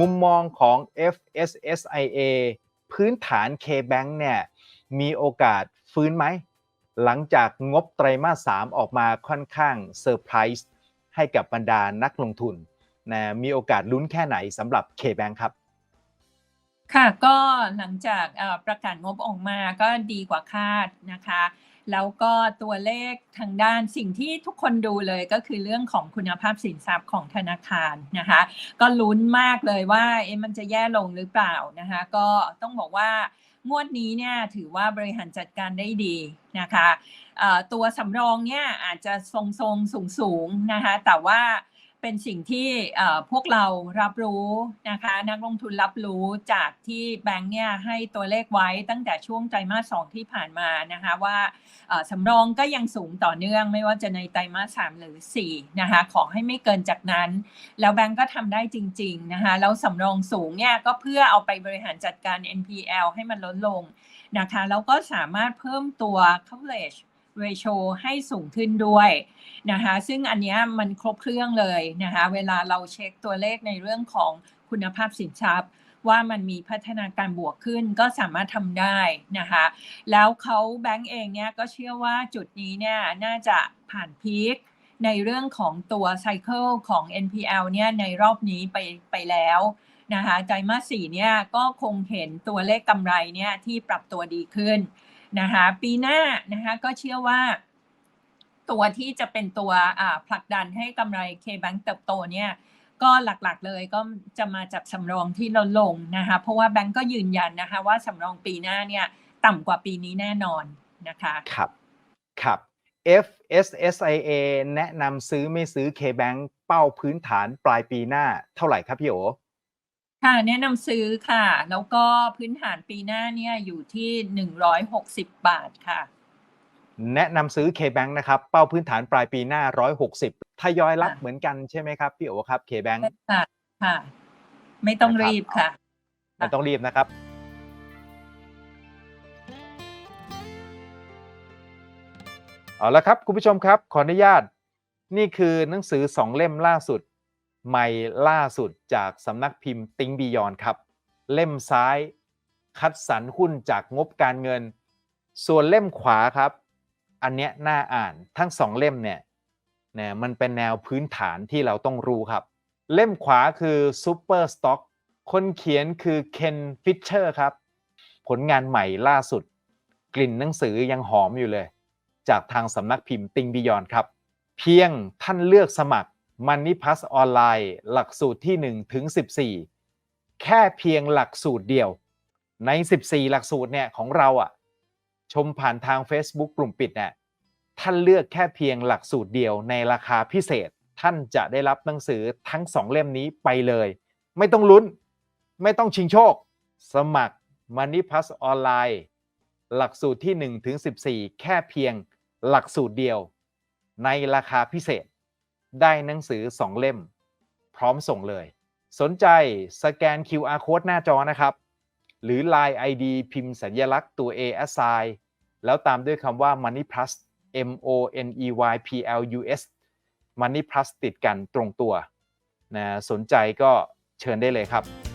มุมมองของ FSSIA พื้นฐาน K-Bank เนี่ยมีโอกาสฟื้นไหม หลังจากงบไตรมาส 3 ออกมาค่อนข้างเซอร์ไพรส์ให้กับบรรดานักลงทุนนะมีโอกาสลุ้นแค่ไหนสำหรับ K-Bank ครับค่ะก็หลังจากประกาศงบออกมาก็ดีกว่าคาดนะคะ แล้วก็ตัวเลขทางด้านสิ่งที่ทุกคนดูเลยก็คือเรื่องของคุณภาพสินทรัพย์ของธนาคารนะคะ ก็ลุ้นมากเลยว่าเอ๊ะมันจะแย่ลงหรือเปล่านะคะ ก็ต้องบอกว่างวดนี้เนี่ยถือว่าบริหารจัดการได้ดีนะคะตัวสำรองเนี่ยอาจจะทรงๆสูงๆนะคะแต่ว่า เป็นสิ่งที่พวกเรารับรู้นะคะ นักลงทุนรับรู้จากที่แบงค์เนี่ยให้ตัวเลขไว้ตั้งแต่ช่วงไตรมาสสองที่ผ่านมานะคะว่าสำรองก็ยังสูงต่อเนื่องไม่ว่าจะในไตรมาสสามหรือสี่นะคะขอให้ไม่เกินจากนั้น แล้วแบงก์ก็ทำได้จริง ๆ นะคะแล้วสำรองสูงเนี่ยก็เพื่อเอาไปบริหารจัดการ NPL ให้มันลดลงนะคะแล้วก็สามารถเพิ่มตัว coverage ratio ให้สูงขึ้นด้วยนะคะซึ่งอันนี้มันครบเครื่องเลยนะคะเวลาเราเช็คตัวเลขในเรื่องของคุณภาพสินทรัพย์ ว่ามันมีพัฒนาการบวกขึ้นก็สามารถทำได้นะคะแล้วเขาแบงก์เองเนี่ยก็เชื่อว่าจุดนี้เนี่ยน่าจะผ่านพีคในเรื่องของตัวไซเคิลของ NPL เนี่ยในรอบนี้ไปไปแล้วนะคะไตรมาสสี่เนี่ยก็คงเห็นตัวเลขกำไรเนี่ยที่ปรับตัวดีขึ้น นะคะปีหน้านะคะก็เชื่อว่า ตัวที่จะเป็นตัวผลักดันให้กำไร K-Bank เติบโตเนี่ยก็หลักๆเลยก็จะมาจากสำรองที่ลดลงนะคะเพราะว่าแบงก์ก็ยืนยันนะคะว่าสำรองปีหน้าเนี่ยต่ำกว่าปีนี้แน่นอนนะคะครับครับ FSSIA แนะนำซื้อไม่ซื้อ K-Bank เป้าพื้นฐานปลายปีหน้าเท่าไหร่ครับพี่โอ ค่ะ แนะนำซื้อค่ะ แล้วก็พื้นฐานปีหน้าเนี่ยอยู่ที่หนึ่งร้อยหกสิบบาทค่ะ แนะนำซื้อ K-Bank นะครับ เป้าพื้นฐานปลายปีหน้า 160ทยอยรับค่ะเหมือนกันใช่ไหมครับ พี่โอครับ K-Bank ค่ะค่ะ ไม่ต้องนะครับรีบค่ะไม่ต้องรีบนะครับเอาละครับ คุณผู้ชมครับ ขออนุญาต นี่คือหนังสือสองเล่มล่าสุด ใหม่ล่าสุดจากสำนักพิมพ์ติงบียอนครับ เล่มซ้ายคัดสรรหุ้นจากงบการเงิน ส่วนเล่มขวาครับ อันเนี้ยน่าอ่านทั้งสองเล่มเนี่ยนะมันเป็นแนวพื้นฐานที่เราต้องรู้ครับ เล่มขวาคือ Super Stock คนเขียนคือเคนฟิชเชอร์ครับ ผลงานใหม่ล่าสุด กลิ่นหนังสือยังหอมอยู่เลย จากทางสำนักพิมพ์ติงบิยอนครับ เพียงท่านเลือกสมัคร Money Plus ออนไลน์หลักสูตรที่ 1 ถึง 14 แค่เพียงหลักสูตรเดียว ใน 14 หลักสูตรเนี่ยของเราอะชมผ่านทาง Facebook กลุ่มปิดเนี่ยท่านเลือกแค่เพียงหลักสูตรเดียวในราคาพิเศษ ท่านจะได้รับหนังสือทั้งสองเล่มนี้ไปเลย ไม่ต้องลุ้น ไม่ต้องชิงโชค สมัคร Money Plus ออนไลน์หลักสูตรที่ 1 ถึง 14 แค่เพียงหลักสูตรเดียว ในราคาพิเศษ ได้หนังสือ 2 เล่ม พร้อมส่งเลย สนใจสแกน QR Code หน้าจอนะครับ หรือ Line ID พิมพ์สัญลักษณ์ตัว A assign แล้วตามด้วยคำว่า Money Plus M O N E Y P L U S Money Plus ติดกันตรงตัวนะสนใจก็เชิญได้เลยครับ